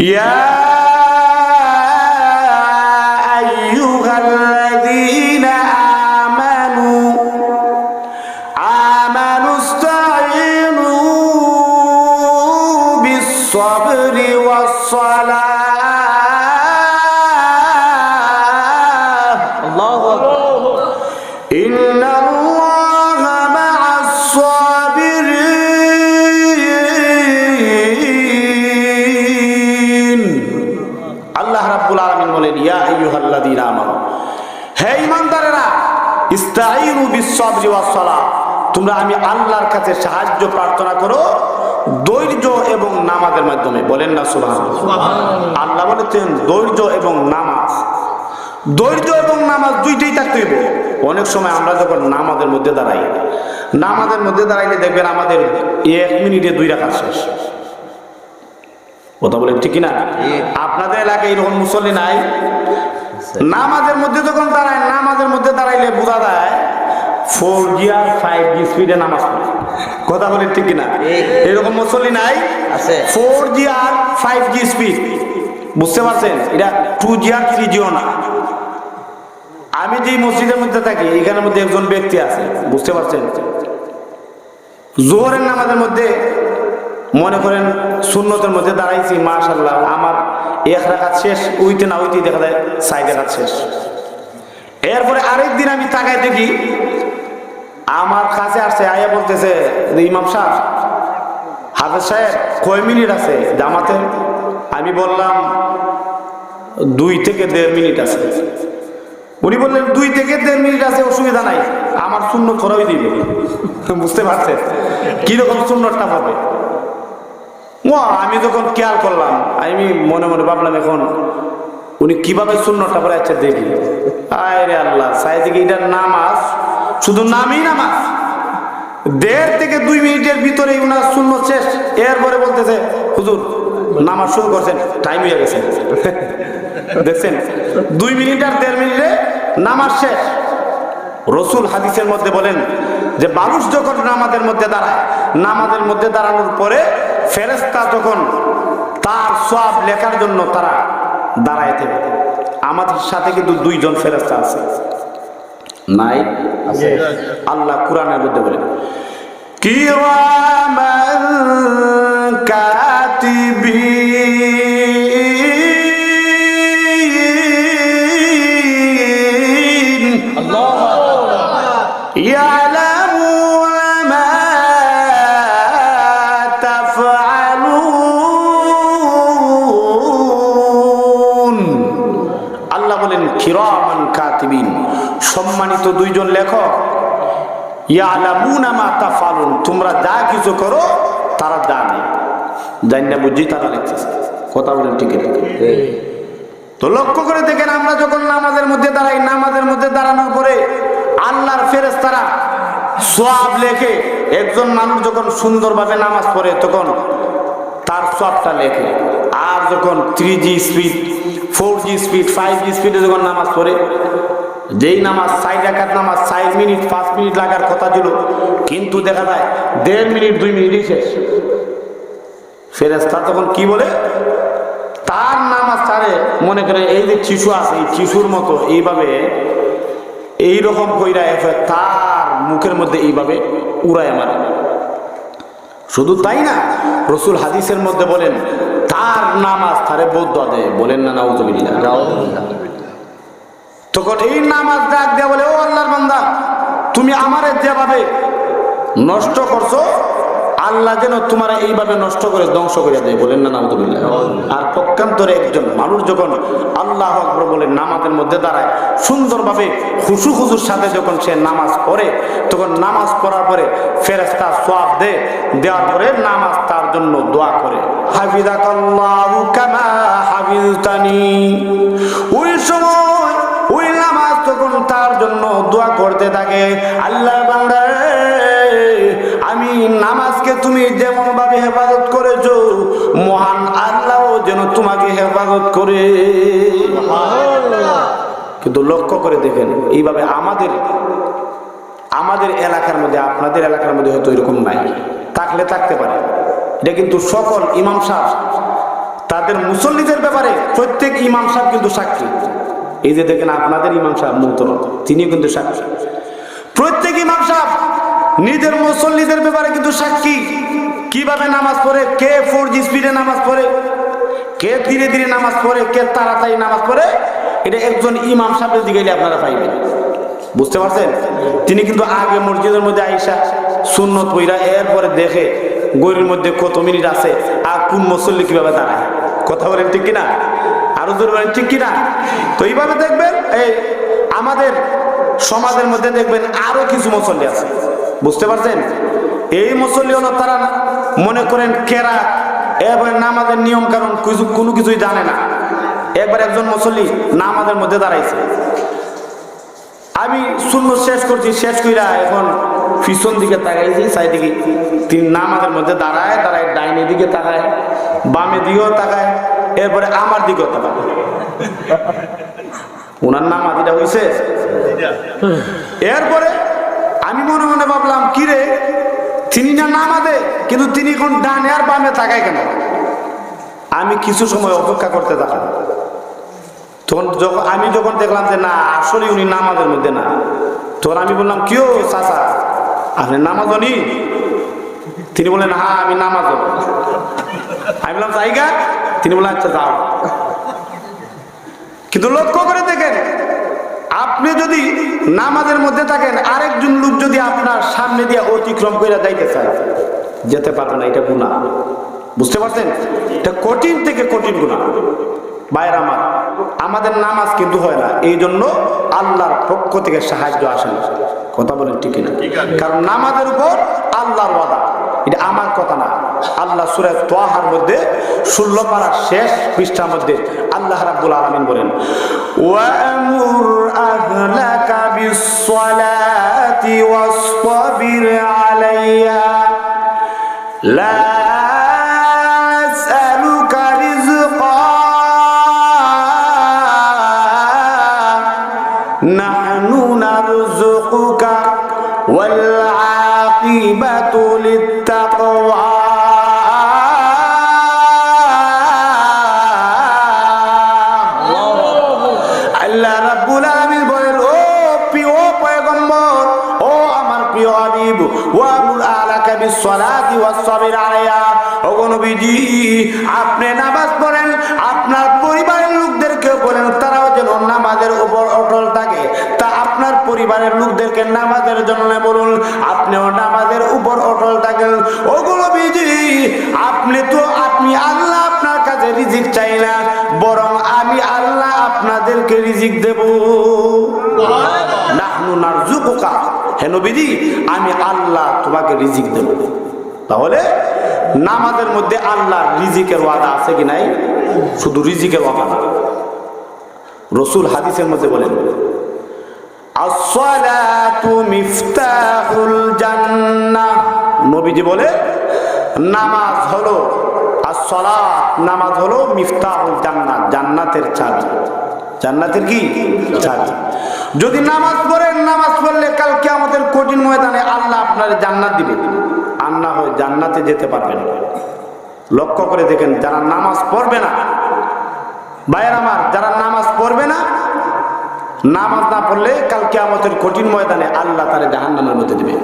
Yeah. ইয়া আইয়ুহাল্লাযীনা আমানু। হে ঈমানদারেরা ইস্তাঈনু বিস-সাবরি ওয়াস-সালাহ তোমরা আমি আল্লাহর কাছে সাহায্য প্রার্থনা করো ধৈর্য এবং নামাজের মাধ্যমে। বলেন না সুবহানাল্লাহ। আল্লাহ বলেছেন ধৈর্য এবং নামাজ। ধৈর্য এবং নামাজ দুইটাই থাকতে হইব। অনেক সময় আমরা যখন নামাজের মধ্যে দাঁড়াই নামাজের মধ্যে দাঁড়াইলে দেখবেন আমাদের এক মিনিটে দুই রাখা শেষ। কথা বলেন ঠিক না আপনাদের এলাকায় এরকম মুসল্লি নাই। নামাজের মধ্যে যখন দাঁড়ায় নামাজের মধ্যে দাঁড়াইলে বোঝা যায় ফোর জি আর ফাইভ জি স্পিডে নামাজ পড়ে। কথা বলেন ঠিক না এরকম মুসল্লি নাই। আছে। ফোর জি আর ফাইভ জি স্পিড বুঝতে পারছেন? এটা টু জি আর থ্রি জিও না। আমি যেই মসজিদের মধ্যে থাকি এখানের মধ্যে একজন ব্যক্তি আছে। বুঝতে পারছেন? জোহরের নামাজের মধ্যে মনে করেন শূন্যতের মধ্যে দাঁড়াইছি মাশাল্লাহ আমার এক রাখাত শেষ, উইতে না উইতে দেখা যায় সাইড রাখাত শেষ। এরপরে আরেক দিন আমি তাকায় দেখি, আমার কাছে আসছে, আয়া বলতেছে ইমাম সাহেব, হাফেজ সাহেব, কয় মিনিট আছে জামাতে? আমি বললাম, দুই থেকে দেড় মিনিট আছে। উনি বললেন, দুই থেকে দেড় মিনিট আছে, অসুবিধা নাই, আমার শূন্য খরচ দিবে। বুঝতে পারছেন? কীরকম শূন্যটা পাবে ও আমি যখন খেয়াল করলাম, আমি মনে মনে ভাবলাম এখন, উনি কীভাবে শূন্যটা পরে আচ্ছা দেখি। আয় রে আল্লাহ সাই থেকে এটার নামাজ? শুধু নামই নামাজ? দেড় থেকে দুই মিনিটের ভিতরে উনার শূন্য শেষ। এরপরে বলতেছে, হুজুর, নামাজ শুরু করছেন টাইম হয়ে গেছে। দেখছেন? দুই মিনিট আর দেড় মিনিটে নামাজ শেষ। রসুল হাদিসের মধ্যে বলেন যে, মানুষ যখন নামাজের মধ্যে দাঁড়ায়, নামাজের মধ্যে দাঁড়ানোর পরে ফেরেস্তা যখন তার সব লেখার জন্য তারা দাঁড়ায় থাকে আমাদের সাথে কিন্তু দুইজন ফেরেস্তা আছে। নাই? আছে। আল্লাহ কোরআনের মধ্যে বলেন কিরামান কাতিবিন আল্লাহ বলেন কিরামান কাতিবিন। সম্মানিত দুইজন লেখক তাফালুন তোমরা যা কিছু করো, তারা জানে বুঝি তারা লিখতেছে। কথা বলেন ঠিক তো লক্ষ্য করে দেখেন, আমরা যখন নামাজের মধ্যে দাঁড়াই, নামাজের মধ্যে দাঁড়ানোর পরে আল্লাহর লেখে। একজন মানুষ যখন সুন্দরভাবে নামাজ পড়ে, তখন তার সোয়াবটা লেখে। আর যখন three G speed four G speed five G স্পিডে যখন নামাজ পড়ে, যেই নামাজ সাইড একাত নামাজ সাইড মিনিট, পাঁচ মিনিট লাগার কথা ছিল, কিন্তু দেখা যায় দেড় মিনিট, দুই মিনিটই শেষ। ফেরেস্তা তখন কি বলে? তার নামাজ তারে মনে করে এই যে শিশু আছে, এই শিশুর মতো, এইভাবে, এইরকম কইরা এফে তার মুখের মধ্যে এইভাবে উড়ায় মারে। শুধু তাই না, রসুল হাদিসের মধ্যে বলেন তার নামাজ তারে বৌদ্ধ দেয়। বলেন না, নাউজবিল্লাহ। তখন এই নামাজ ডাক দেয়া বলে, ও আল্লাহর বান্দা, তুমি আমারে যেভাবে নষ্ট করছ আল্লাহ যেন তোমার এইভাবে নষ্ট করে ধ্বংস করে দেয়, বলেন না, নাউজবিল্লাহ। আর পক্ষান্তরে একজন মানুষ যখন আল্লাহ আকবর বলে নামাজের মধ্যে দাঁড়ায়, সুন্দরভাবে খুশু খুশুর সাথে যখন সে নামাজ পড়ে, তখন নামাজ পড়ার পরে ফেরেস্তা সোয়াব দে দেওয়ার পরে নামাজ তার জন্য দোয়া করে। ওই সময় ওই নামাজ তখন তার জন্য দোয়া করতে থাকে। আল্লাহ বান্দা যেন তোমাকে হেফাজত করে। কিন্তু লক্ষ্য করে দেখেন, এইভাবে আমাদের আমাদের এলাকার মধ্যে, আপনাদের এলাকার মধ্যে হয়তো এরকম নাই। থাকলে থাকতে পারে। এটা কিন্তু সকল ইমাম সাহেব, তাদের মুসল্লিদের ব্যাপারে প্রত্যেক ইমাম সাহেব কিন্তু সাক্ষী। এই যে দেখেন, আপনাদের ইমাম সাহেব মোহতরম তিনি কিন্তু সাক্ষী। প্রত্যেক ইমাম সাহেব নিজের মুসল্লিদের ব্যাপারে কিন্তু সাক্ষী। কীভাবে নামাজ পড়ে, কে ফোর জি স্পিডে নামাজ পড়ে কে ধীরে ধীরে নামাজ পড়ে, কে তাড়াতাড়ি নামাজ পড়ে, এটা একজন ইমাম সাহেবের দিকে আপনারা পাইবেন। বুঝতে পারছেন? তিনি কিন্তু আগে মসজিদের মধ্যে আইসা সুন্নত পইরা এরপরে দেখে গরির মধ্যে কত মিনিট আছে আর কোন মুসল্লি কীভাবে দাঁড়ায়। কথা বলেন ঠিক কিনা? আরও জোর বলেন, ঠিক কিনা? তো এইভাবে দেখবেন, এই আমাদের সমাজের মধ্যে দেখবেন আরও কিছু মুসল্লি আছে। বুঝতে পারছেন? এই মুসল্লি হলো তারা মনে করেন কেরা এরপরে নামাজের নিয়ম কারণ কিছু কোনো কিছুই জানে না। একবার একজন মুসল্লি নামাজের মধ্যে দাঁড়াইছে। আমি শূন্য শেষ করছি শেষ কইরা এখন পিছন দিকে তাকাইছি চারিদিকে তিনি নামাজের মধ্যে দাঁড়ায় দাঁড়ায় ডাইনের দিকে তাকায় বামে দিকেও তাকায় এরপরে আমার দিকেও তাকায়। ওনার নামাজ এটা হয়েছে এরপরে আমি মনে মনে ভাবলাম কিরে তিনি না নামাজে, কিন্তু তিনি এখন ডানে আর বামে তাকায় কেন? আমি কিছু সময় অপেক্ষা করতে থাকলাম তখন যখন আমি যখন দেখলাম যে না, আসলে উনি নামাজের মধ্যে না, তখন আমি বললাম কেউ চাচা? আপনি নামাজ নি তিনি বললেন হ্যাঁ আমি নামাজও। আমি বললাম, জায়গা? তিনি বললেন আচ্ছা যাও। কিন্তু লক্ষ্য করে দেখেন আপনি যদি নামাজের মধ্যে থাকেন আরেকজন লোক যদি আপনার সামনে দিয়ে অতিক্রম করে যাইতে চায় যেতে পারবে না এটা গুণা বুঝতে পারছেন? এটা কঠিন থেকে কঠিন গুণা বাইর আমার আমাদের নামাজ কিন্তু হয় না এই জন্য আল্লাহর পক্ষ থেকে সাহায্য আসে না। কথা বলেন ঠিক না কারণ নামাজের উপর আল্লাহর ওয়াদা। এটা আমার কথা না। আল্লাহ সুরে তোয়াহার মধ্যে ষোলো পাড়ার শেষ পৃষ্ঠার মধ্যে আল্লাহ রাব্বুল আলমিন বলেন وأمر أهلك بالصلاة واصطبر عليها লা বিসসালাতি ওয়াস সাবির আলাইহা। ও গো নবীজি, আপনি নামাজ পড়েন, আপনার পরিবারের লোকদেরকে বলেন, তারাও যেন নামাজের উপর অটল থাকে। তা আপনার পরিবারের লোকদেরকে নামাজের জন্য বলুন, আপনিও নামাজের উপর অটল থাকেন। ও গো নবীজি, আপনি তো, আপনি আল্লাহ আপনার কাছে রিজিক চাই না, বরং আমি আল্লাহ আপনাদেরকে রিজিক দেব। নাহনু নারজুকুকা হে নবীজি, আমি আল্লাহ তোমাকে রিজিক দেব। তাহলে নামাজের মধ্যে আল্লাহ রিজিকের ওয়াদা আছে কি নাই? শুধু রিজিকের ওয়াদা রসুল হাদিসের মধ্যে বলেন নবীজি বলে, নামাজ হলো, আসসালাত নামাজ হলো মিফতাহুল জান্নাত জান্নাতের চাবি। জান্নাতের কি? চাবি। যদি নামাজ পড়েন, নামাজ পড়লে ময়দানে আল্লাহ আপনার জান্নাত দিবে না হয় জান্নাতে যেতে পারবেন। লক্ষ্য করে দেখেন, যারা নামাজ পড়বে না, ভাইয়ের আমার, যারা নামাজ পড়বে না, নামাজ না পড়লে কালকে আমাদের কঠিন ময়দানে আল্লাহ তারা জাহান্নামের মধ্যে দিবে